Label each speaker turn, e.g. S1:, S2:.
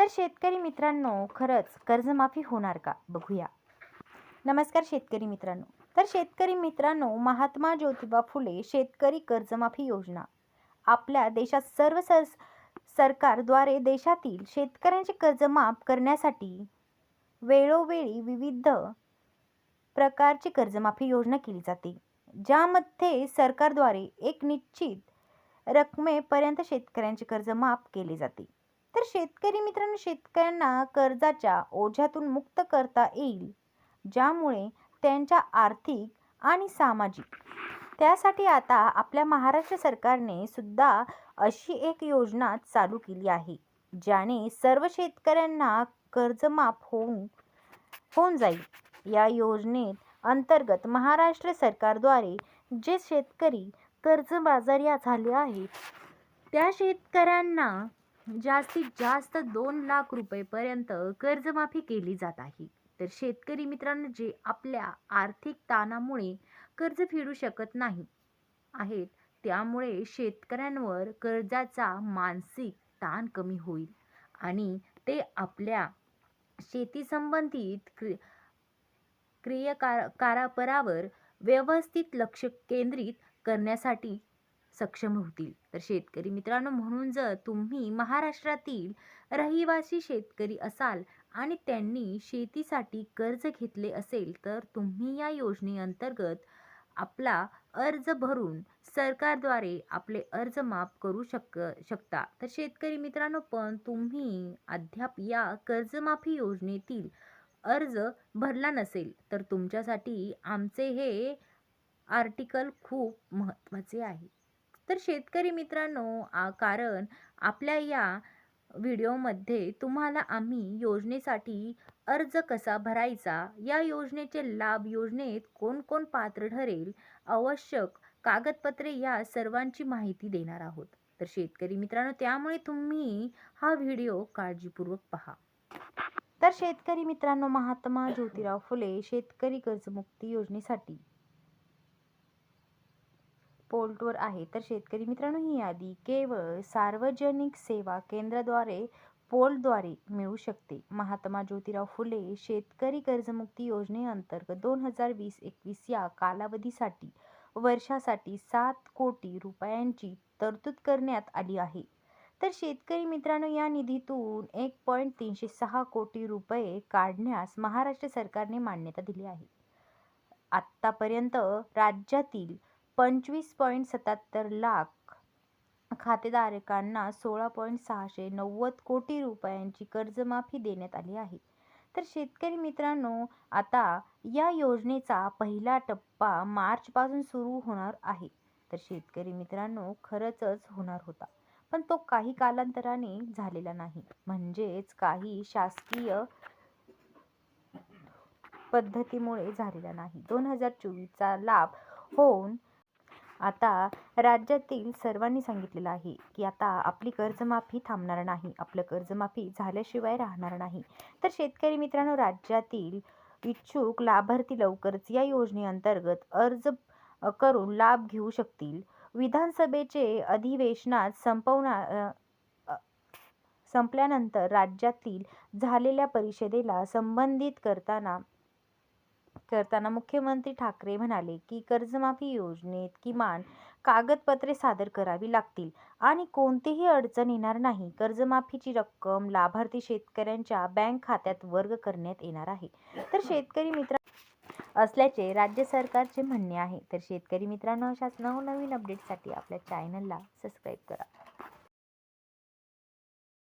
S1: तर शेतकरी मित्रांनो खरंच कर्जमाफी होणार का? बघूया. नमस्कार शेतकरी मित्रांनो. तर शेतकरी मित्रांनो महात्मा ज्योतिबा फुले शेतकरी कर्जमाफी योजना. आपल्या देशात सर्व सर सरकारद्वारे देशातील शेतकऱ्यांचे कर्ज माफ करण्यासाठी वेळोवेळी विविध प्रकारची कर्जमाफी योजना केली जाते. ज्यामध्ये सरकारद्वारे एक निश्चित रकमेपर्यंत शेतकऱ्यांचे कर्ज माफ केले जाते. तर शेतकरी मित्रांनो शेतकऱ्यांना कर्जाच्या ओझ्यातून मुक्त करता येईल ज्यामुळे त्यांच्या आर्थिक आणि सामाजिक. त्यासाठी आता आपल्या महाराष्ट्र सरकारने सुद्धा अशी एक योजना चालू केली आहे ज्याने सर्व शेतकऱ्यांना कर्जमाफ होऊन होऊन जाईल. या योजनेत अंतर्गत महाराष्ट्र सरकारद्वारे जे शेतकरी कर्जबाजारी झाले आहेत त्या शेतकऱ्यांना जास्तीत जास्त दोन लाख रुपयेपर्यंत कर्जमाफी केली जात आहे. तर शेतकरी मित्रांनो जे आपल्या आर्थिक ताणामुळे कर्ज फेडू शकत नाही आहेत त्यामुळे शेतकऱ्यांवर कर्जाचा मानसिक ताण कमी होईल आणि ते आपल्या शेतीसंबंधित क्रि क्रियकार कारापरावर व्यवस्थित लक्ष केंद्रित करण्यासाठी सक्षम होतील. तर शेतकरी मित्रांनो म्हणून जर तुम्ही महाराष्ट्रातील रहिवासी शेतकरी असाल आणि त्यांनी शेतीसाठी कर्ज घेतले असेल तर तुम्ही या योजनेअंतर्गत आपला अर्ज भरून सरकारद्वारे आपले अर्ज माफ करू शक शकता. तर शेतकरी मित्रांनो पण तुम्ही अद्याप या कर्जमाफी योजनेतील अर्ज भरला नसेल तर तुमच्यासाठी आमचे हे आर्टिकल खूप महत्त्वाचे आहे. तर शेतकरी मित्रांनो कारण आपल्या या व्हिडिओमध्ये तुम्हाला आम्ही योजनेसाठी अर्ज कसा भरायचा या योजनेचे लाभ योजनेत कोण कोण पात्र ठरेल आवश्यक कागदपत्रे या सर्वांची माहिती देणार आहोत. तर शेतकरी मित्रांनो त्यामुळे तुम्ही हा व्हिडिओ काळजीपूर्वक पहा. तर शेतकरी मित्रांनो महात्मा ज्योतिराव फुले शेतकरी कर्जमुक्ती योजनेसाठी पोर्टवर आहे. तर शेतकरी मित्रांनो ही यादी केवळ सार्वजनिक सेवा केंद्राद्वारे पोलद्वारे मिळू शकते. महात्मा ज्योतिराव फुले शेतकरी कर्जमुक्ती योजनेअंतर्गत दोन हजार वीस एकवीस या कालावधीसाठी वर्षासाठी सात कोटी रुपयांची तरतूद करण्यात आली आहे. तर शेतकरी मित्रांनो या निधीतून एक पॉईंट तीनशे सहा कोटी रुपये काढण्यास महाराष्ट्र सरकारने मान्यता दिली आहे. आत्तापर्यंत राज्यातील पंचवीस पॉईंट सत्याहत्तर लाख खातेधारकांना सोळा पॉईंट सहाशे नव्वद कोटी रुपयांची कर्जमाफी देण्यात आली आहे. तर शेतकरी मित्रांनो आता या योजनेचा पहिला टप्पा मार्चपासून सुरू होणार आहे. तर शेतकरी मित्रांनो खरंचच होणार होता. पण तो काही कालांतराने झालेला नाही. म्हणजेच काही शासकीय पद्धतीमुळे झालेला नाही. दोन हजार चोवीसचा लाभ होऊन आता राज्यातील सर्वांनी सांगितलेलं आहे की आता आपली कर्जमाफी थांबणार नाही आपलं कर्जमाफी झाल्याशिवाय राहणार नाही. तर शेतकरी मित्रांनो राज्यातील इच्छुक लाभार्थी लवकरच या योजनेअंतर्गत अर्ज करून लाभ घेऊ शकतील. विधानसभेचे अधिवेशनात संपवणार संपल्यानंतर राज्यातील झालेल्या परिषदेला संबंधित करताना करताना मुख्यमंत्री ठाकरे म्हणाले की कर्जमाफी योजनेत किमान कागदपत्रे सादर करावी लागतील आणि कोणतीही अडचण येणार नाही. कर्जमाफीची रक्कम लाभार्थी शेतकऱ्यांच्या बँक खात्यात वर्ग करण्यात येणार आहे. तर शेतकरी मित्र असल्याचे राज्य सरकारचे म्हणणे आहे. तर शेतकरी मित्रांनो अशाच नवनवीन अपडेटसाठी आपल्या चॅनलला सबस्क्राईब करा.